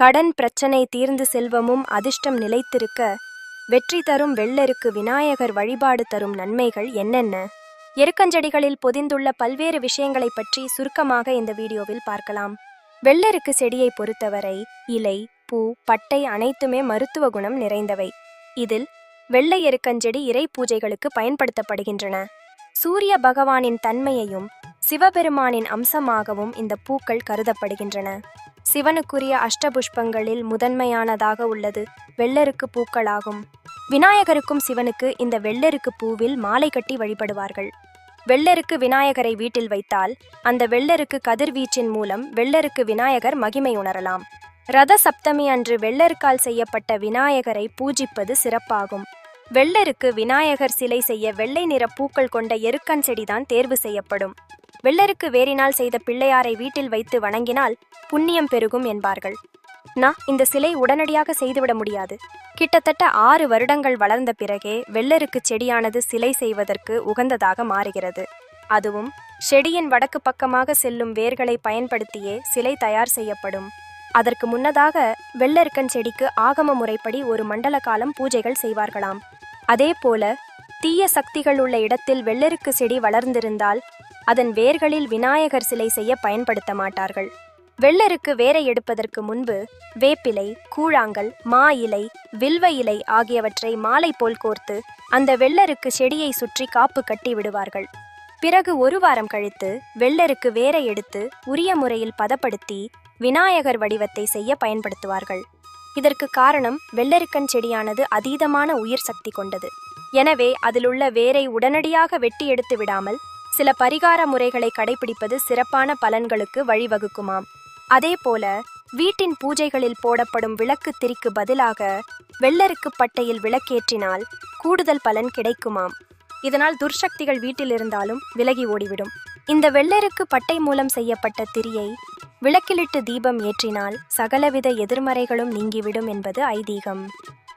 கடன் பிரச்சனை தீர்ந்து செல்வமும் அதிர்ஷ்டம் நிலைத்திருக்க வெற்றி தரும் வெள்ளருக்கு விநாயகர் வழிபாடு தரும் நன்மைகள் என்னென்ன? எருக்கஞ்செடிகளில் பொதிந்துள்ள பல்வேறு விஷயங்களைப் பற்றி சுருக்கமாக இந்த வீடியோவில் பார்க்கலாம். வெள்ளருக்கு செடியை பொறுத்தவரை இலை பூ பட்டை அனைத்துமே மருத்துவ குணம் நிறைந்தவை. இதில் வெள்ளை எருக்கஞ்செடி இறை பூஜைகளுக்கு பயன்படுத்தப்படுகின்றன. சூரிய பகவானின் தன்மையையும் சிவபெருமானின் அம்சமாகவும் இந்த பூக்கள் கருதப்படுகின்றன. சிவனுக்குரிய அஷ்டபுஷ்பங்களில் முதன்மையானதாக உள்ளது வெள்ளருக்கு பூக்களாகும். விநாயகருக்கும் சிவனுக்கு இந்த வெள்ளருக்கு பூவில் மாலை கட்டி வழிபடுவார்கள். வெள்ளருக்கு விநாயகரை வீட்டில் வைத்தால் அந்த வெள்ளருக்கு கதிர்வீச்சின் மூலம் வெள்ளருக்கு விநாயகர் மகிமை உணரலாம். ரத சப்தமி அன்று வெள்ளருக்கால் செய்யப்பட்ட விநாயகரை பூஜிப்பது சிறப்பாகும். வெள்ளருக்கு விநாயகர் சிலை செய்ய வெள்ளை நிற பூக்கள் கொண்ட எருக்கன் செடிதான் தேர்வு செய்யப்படும். வெள்ளருக்கு வேறினால் செய்த பிள்ளையாரை வீட்டில் வைத்து வணங்கினால் புண்ணியம் பெருகும் என்பார்கள். நான் இந்த சிலை உடனடியாக செய்துவிட முடியாது. கிட்டத்தட்ட ஆறு வருடங்கள் வளர்ந்த பிறகே வெள்ளருக்கு செடியானது சிலை செய்வதற்கு உகந்ததாக மாறுகிறது. அதுவும் செடியின் வடக்கு பக்கமாக செல்லும் வேர்களை பயன்படுத்தியே சிலை தயார் செய்யப்படும். அதற்கு முன்னதாக வெள்ளருக்கன் செடிக்கு ஆகம முறைப்படி ஒரு மண்டல காலம் பூஜைகள் செய்வார்களாம். அதேபோல தீய சக்திகள் உள்ள இடத்தில் வெள்ளருக்கு செடி வளர்ந்திருந்தால் அதன் வேர்களில் விநாயகர் சிலை செய்ய பயன்படுத்த மாட்டார்கள். வெள்ளருக்கு வேரை எடுப்பதற்கு முன்பு வேப்பிலை கூழாங்கல் மா இலை வில்வ இலை ஆகியவற்றை மாலை போல் கோர்த்து அந்த வெள்ளருக்கு செடியை சுற்றி காப்பு கட்டி விடுவார்கள். பிறகு ஒரு வாரம் கழித்து வெள்ளருக்கு வேரை எடுத்து உரிய முறையில் பதப்படுத்தி விநாயகர் வடிவத்தை செய்ய பயன்படுத்துவார்கள். இதற்கு காரணம் வெள்ளரிக்கன் செடியானது அதீதமான உயிர் சக்தி கொண்டது. எனவே அதிலுள்ள வேரை உடனடியாக வெட்டி எடுத்து விடாமல் சில பரிகார முறைகளை கடைபிடிப்பது சிறப்பான பலன்களுக்கு வழிவகுக்குமாம். அதேபோல வீட்டின் பூஜைகளில் போடப்படும் விளக்கு திரிக்கு பதிலாக வெள்ளருக்கு பட்டையில் விளக்கேற்றினால் கூடுதல் பலன் கிடைக்குமாம். இதனால் துர்சக்திகள் வீட்டில் இருந்தாலும் விலகி ஓடிவிடும். இந்த வெள்ளருக்கு பட்டை மூலம் செய்யப்பட்ட திரியை விளக்கிலிட்டு தீபம் ஏற்றினால் சகலவித எதிர்மறைகளும் நீங்கிவிடும் என்பது ஐதீகம்.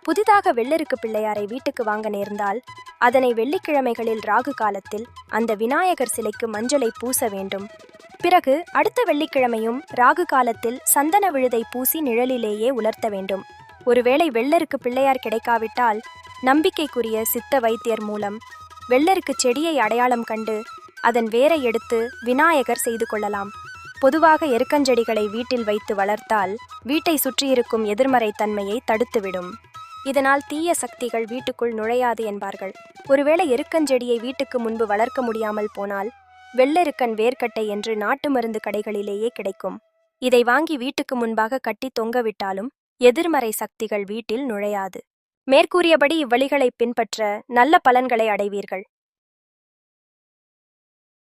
புதிதாக வெள்ளருக்கு பிள்ளையாரை வீட்டுக்கு வாங்க நேர்ந்தால் அதனை வெள்ளிக்கிழமைகளில் ராகு காலத்தில் அந்த விநாயகர் சிலைக்கு மஞ்சளை பூச வேண்டும். பிறகு அடுத்த வெள்ளிக்கிழமையும் ராகு காலத்தில் சந்தன விழுதை பூசி நிழலிலேயே உலர்த்த வேண்டும். ஒருவேளை வெள்ளருக்கு பிள்ளையார் கிடைக்காவிட்டால் நம்பிக்கைக்குரிய சித்த வைத்தியர் மூலம் வெள்ளருக்கு செடியை அடையாளம் கண்டு அதன் வேரை எடுத்து விநாயகர் செய்து கொள்ளலாம். பொதுவாக எருக்கஞ்செடிகளை வீட்டில் வைத்து வளர்த்தால் வீட்டை சுற்றியிருக்கும் எதிர்மறை தன்மையை தடுத்துவிடும். இதனால் தீய சக்திகள் வீட்டுக்குள் நுழையாது என்பார்கள். ஒருவேளை எருக்கஞ்செடியை வீட்டுக்கு முன்பு வளர்க்க முடியாமல் போனால் வெள்ளெருக்கன் வேர்க்கட்டை என்று நாட்டு மருந்து கடைகளிலேயே கிடைக்கும். இதை வாங்கி வீட்டுக்கு முன்பாக கட்டி தொங்கவிட்டாலும் எதிர்மறை சக்திகள் வீட்டில் நுழையாது. மேற்கூறியபடி இவ்வழிகளை பின்பற்ற நல்ல பலன்களை அடைவீர்கள்.